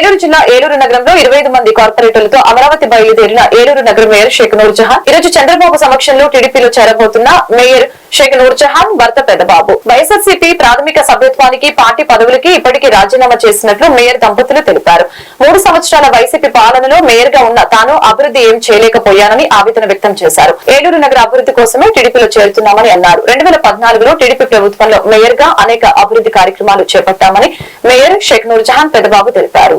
ఏలూరు జిల్లా ఏలూరు నగరంలో ఇరవై ఐదు మంది కార్పొరేటర్లతో అమరావతి బయలుదేరిన ఏలూరు నగర మేయర్ షేక్ నూర్ జహాన్. ఈ రోజు చంద్రబాబు సమక్షంలో టీడీపీలో చేరబోతున్న మేయర్ షేక్ నూర్ జహాన్ భర్త పెద్దబాబు. వైఎస్ఆర్సీపీ ప్రాథమిక సభ్యత్వానికి పార్టీ పదవులకి ఇప్పటికీ రాజీనామా చేసినట్లు మేయర్ దంపతులు తెలిపారు. మూడు సంవత్సరాల వైసీపీ పాలనలో మేయర్గా ఉన్న తాను అభివృద్ధి ఏం చేయలేకపోయానని ఆవేదన వ్యక్తం చేశారు. ఏలూరు నగర అభివృద్ధి కోసమే టీడీపీలో చేరుతున్నామని అన్నారు. రెండు వేల పద్నాలుగులో టీడీపీ ప్రభుత్వంలో మేయర్గా అనేక అభివృద్ధి కార్యక్రమాలు చేపట్టామని మేయర్ షేక్ నూర్ జహాన్ పెద్దబాబు తెలిపారు.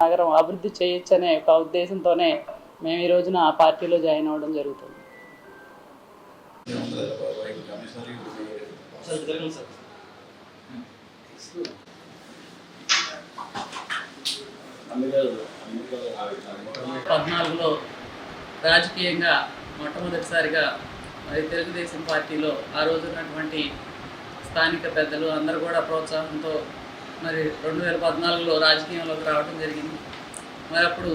నగరం అభివృద్ధి చేయొచ్చు అనే ఒక ఉద్దేశంతోనే మేము ఈ రోజున ఆ పార్టీలో జాయిన్ అవ్వడం జరుగుతుంది. పద్నాలుగులో రాజకీయంగా మొట్టమొదటిసారిగా మరి తెలుగుదేశం పార్టీలో ఆ రోజు ఉన్నటువంటి స్థానిక పెద్దలు అందరూ కూడా ప్రోత్సాహంతో మరి రెండు వేల పద్నాలుగులో రాజకీయంలోకి రావడం జరిగింది. మరి అప్పుడు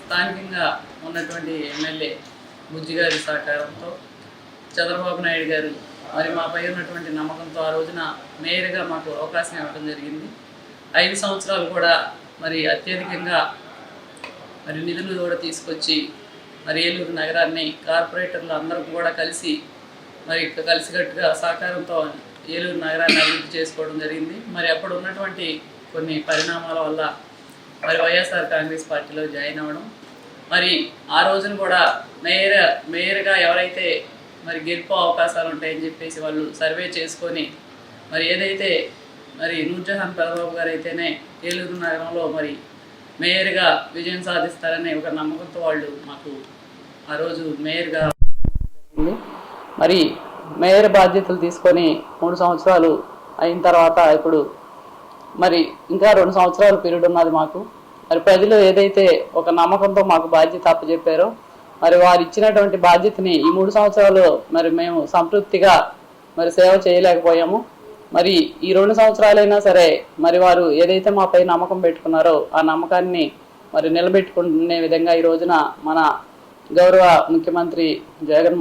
స్థానికంగా ఉన్నటువంటి ఎమ్మెల్యే బుజ్జి గారి సహకారంతో చంద్రబాబు నాయుడు గారు మరి మాపై ఉన్నటువంటి నమ్మకంతో ఆ రోజున మేయర్గా మాకు అవకాశం ఇవ్వడం జరిగింది. ఐదు సంవత్సరాలు కూడా మరి అత్యధికంగా మరి నిధులు కూడా తీసుకొచ్చి మరి ఏలూరు నగరాన్ని కార్పొరేటర్లు అందరూ కూడా కలిసి మరి కలిసికట్టుగా సహకారంతో ఏలూరు నగరాన్ని అభివృద్ధి చేసుకోవడం జరిగింది. మరి అప్పుడు ఉన్నటువంటి కొన్ని పరిణామాల వల్ల మరి వైఎస్ఆర్ కాంగ్రెస్ పార్టీలో జాయిన్ అవ్వడం. మరి ఆ రోజున కూడా మేయర్ మేయర్గా ఎవరైతే మరి గెలుపు అవకాశాలు ఉంటాయని చెప్పేసి వాళ్ళు సర్వే చేసుకొని మరి ఏదైతే మరి నూర్జహాన్ పెదబాబు గారు అయితేనే ఏలూరు నగరంలో మరి మేయర్గా విజయం సాధిస్తారనే ఒక నమ్మకంతో వాళ్ళు మాకు ఆ రోజు మేయర్గా మరి మేయర్ బాధ్యతలు తీసుకొని మూడు సంవత్సరాలు అయిన తర్వాత ఇప్పుడు మరి ఇంకా రెండు సంవత్సరాల పీరియడ్ ఉన్నది మాకు. మరి ప్రజలు ఏదైతే ఒక నమ్మకంతో మాకు బాధ్యత అప్పచెప్పారో మరి వారు ఇచ్చినటువంటి బాధ్యతని ఈ మూడు సంవత్సరాలు మరి మేము సంతృప్తిగా మరి సేవ చేయలేకపోయాము. మరి ఈ రెండు సంవత్సరాలైనా సరే మరి వారు ఏదైతే మాపై నమ్మకం పెట్టుకున్నారో ఆ నమ్మకాన్ని మరి నిలబెట్టుకునే విధంగా ఈ రోజున మన గౌరవ ముఖ్యమంత్రి జగన్